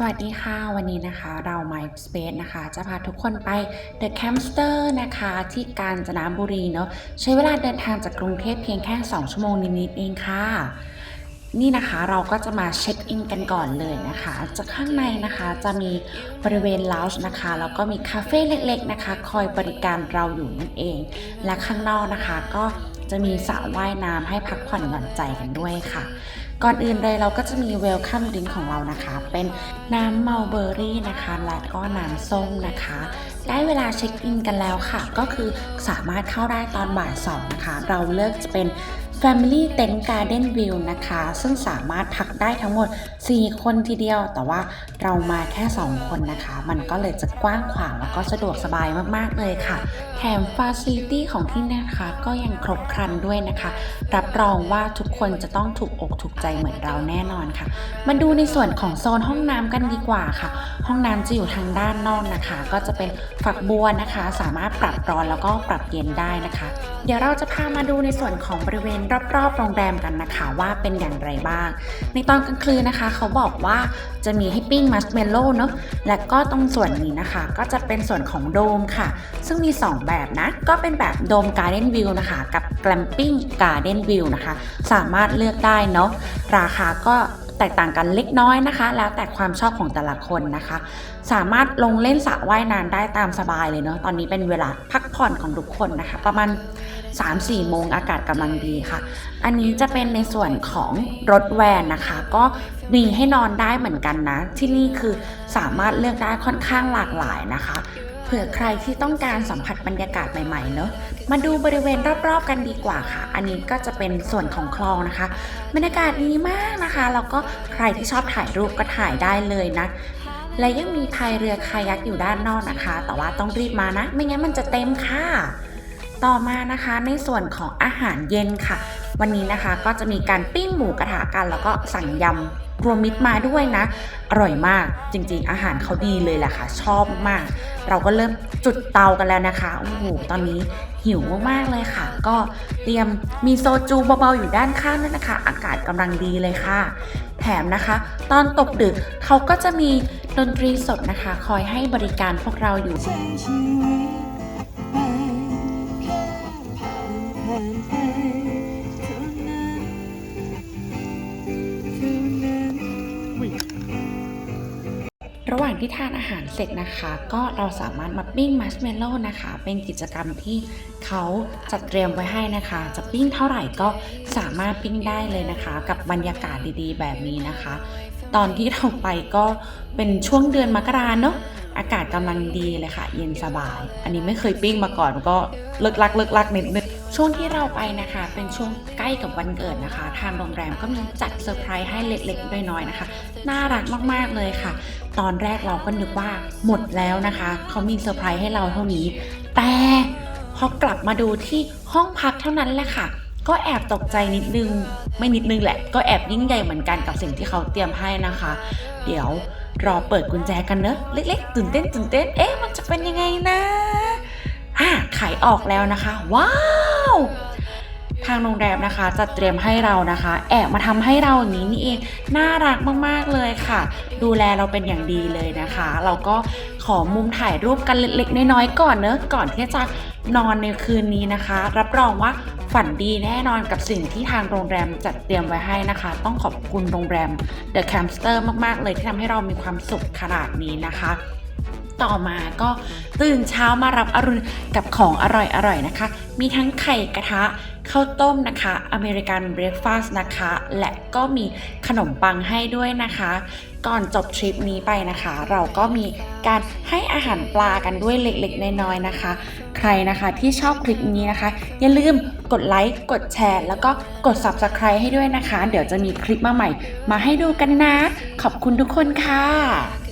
สวัสดีค่ะ วันนี้นะคะเรา My Space นะคะ จะพาทุกคนไป The Campster นะคะ ที่กาญจนบุรีเนาะใช้เวลาเดินทางจากกรุงเทพเพียงแค่ 2 ชั่วโมงนิดๆเองค่ะ นี่นะคะเราก็จะมาเช็คอินกันก่อนเลยนะคะ จากข้างในนะคะจะมีบริเวณล o ว g e นะคะ แล้วก็มีคาเฟ่เล็กๆนะคะ คอยบริการเราอยู่นั่นเอง และข้างนอกนะคะก็ จะมีสระว่ายน้ำให้พักผ่อนหย่อนใจกันด้วยค่ะ ก่อนอื่นเลยเราก็จะมีเวลคัมดริงของเรานะคะ เป็นน้ำเมลเบอร์รี่นะคะ และก็น้ำส้มนะคะ ได้เวลาเช็คอินกันแล้วค่ะ ก็คือสามารถเข้าได้ตอนบ่ายสองนะคะ เราเลือกจะเป็น Family Tent Garden View นะคะ ซึ่งสามารถพักได้ทั้งหมด 4 คนทีเดียว แต่ว่าเรามาแค่ 2 คนนะคะ มันก็เลยจะกว้างขวางแล้วก็สะดวกสบายมากๆเลยค่ะ แถมฟ a ซิลิตี้ของที่นี่นะคะ ก็ยังครบครันด้วยนะคะ รับรองว่าทุกคนจะต้องถูกอกถูกใจเหมือนเราแน่นอนค่ะ มาดูในส่วนของโซนห้องน้ำกันดีกว่าค่ะ ห้องน้ำจะอยู่ทางด้านนอกนะคะ ก็จะเป็นฝักบัวนะคะ สามารถปรับร้อนแล้วก็ปรับเย็นได้นะคะ เดี๋ยวเราจะพามาดูในส่วนของบริเวณรอบๆโรงแรมกันนะคะว่าเป็นอย่างไรบ้าง ในตอนกลางคืนนะคะ เขาบอกว่าจะมีให้ปิ้งมัชเมลโล่เนาะและก็ตรงส่วนนี้นะคะ ก็จะเป็นส่วนของโดมค่ะ ซึ่งมี 2 แบบนะ ก็เป็นแบบโดมการ์เด้นวิวนะคะ กับแกลมปิ้งการ์เด้นวิวนะคะ สามารถเลือกได้เนาะราคาก็ แตกต่างกันเล็กน้อยนะคะ แล้วแต่ความชอบของแต่ละคนนะคะ สามารถลงเล่นสระว่ายน้ำได้ตามสบายเลยเนาะตอนนี้เป็นเวลาพักผ่อนของทุกคนนะคะ ประมาณ 3-4 โมงอากาศกำลังดีค่ะ อันนี้จะเป็นในส่วนของรถแวนนะคะ ก็มีให้นอนได้เหมือนกันนะ ที่นี่คือสามารถเลือกได้ค่อนข้างหลากหลายนะคะ เผื่อใครที่ต้องการสัมผัสบรรยากาศใหม่ๆเนอะมาดูบริเวณรอบๆกันดีกว่าค่ะ อันนี้ก็จะเป็นส่วนของคลองนะคะ บรรยากาศดีมากนะคะแล้วก็ใครที่ชอบถ่ายรูปก็ถ่ายได้เลยนะและยังมีพายเรือคายักอยู่ด้านนอกนะคะ แต่ว่าต้องรีบมานะ ไม่งั้นมันจะเต็มค่ะ ต่อมานะคะในส่วนของอาหารเย็นค่ะ วันนี้นะคะก็จะมีการปิ้งหมูกระทะกัน แล้วก็สั่งยำรวมมิตรมาด้วยนะ อร่อยมากจริงๆ อาหารเขาดีเลยแหละค่ะ ชอบมาก เราก็เริ่มจุดเตากันแล้วนะคะโอ้โหตอนนี้หิวมากๆเลยค่ะ ก็เตรียมมีโซจูเบาๆอยู่ด้านข้างด้วยนะคะ อากาศกำลังดีเลยค่ะ แถมนะคะ ตอนตกดึกเขาก็จะมีดนตรีสดนะคะ คอยให้บริการพวกเราอยู่ ระหว่างที่ทานอาหารเสร็จนะคะ ก็เราสามารถมาปิ้งมัชเมลโล่นะคะ เป็นกิจกรรมที่เขาจัดเตรียมไว้ให้นะคะ จะปิ้งเท่าไหร่ก็สามารถปิ้งได้เลยนะคะ กับบรรยากาศดีๆ แบบนี้นะคะ ตอนที่เราไปก็เป็นช่วงเดือนมกราเนาะ อากาศกำลังดีเลยค่ะ เย็นสบาย อันนี้ไม่เคยปิ้งมาก่อนก็เลิกลักเลิกลักนิดนึงช่วงที่เราไปนะคะ เป็นช่วงใกล้กับวันเกิดนะคะ ทางโรงแรมก็มีจัดเซอร์ไพรส์ให้เล็กๆน้อยๆนะคะ น่ารักมากๆเลยค่ะ ตอนแรกเราก็นึกว่าหมดแล้วนะคะ เขามีเซอร์ไพรส์ให้เราเท่านี้ แต่พอกลับมาดูที่ห้องพักเท่านั้นแหละค่ะก็แอบตกใจนิดนึง ไม่นิดนึงแหละ ก็แอบยิ่งใหญ่เหมือนกันกับสิ่งที่เขาเตรียมให้นะคะ เดี๋ยว รอเปิดกุญแจกันเนอะเล็กๆตื่นเต้นตื่นเต้นเอ๊ะมันจะเป็นยังไงนะอะขายออกแล้วนะคะ ว้าวทางโรงแรมนะคะจะเตรียมให้เรานะคะ แอบมาทำให้เราอย่างนี้นี่เองน่ารักมากๆเลยค่ะ ดูแลเราเป็นอย่างดีเลยนะคะ เราก็ อมุมถ่ายรูปกันเล็กๆ น้อยๆก่อนเนอะก่อนที่จะนอนในคืนนี้นะคะ รับรองว่าฝันดีแน่นอนกับสิ่งที่ทางโรงแรมจัดเตรียมไว้ให้นะคะ ต้องขอบคุณโรงแรม The Campster มากๆ เลยที่ทำให้เรามีความสุขขนาดนี้นะคะต่อมาก็ตื่นเช้ามารับอรุณกับของอร่อยๆนะคะ มีทั้งไข่กระทะข้าวต้มนะคะ อเมริกันเบรคฟาสต์นะคะ และก็มีขนมปังให้ด้วยนะคะ ก่อนจบทริปนี้ไปนะคะ เราก็มีการให้อาหารปลากันด้วยเล็กๆ น้อยๆนะคะ ใครนะคะที่ชอบคลิปนี้นะคะ อย่าลืมกดไลค์กดแชร์ แล้วก็กด Subscribe ให้ด้วยนะคะ เดี๋ยวจะมีคลิปมาใหม่ มาให้ดูกันนะ ขอบคุณทุกคนค่ะ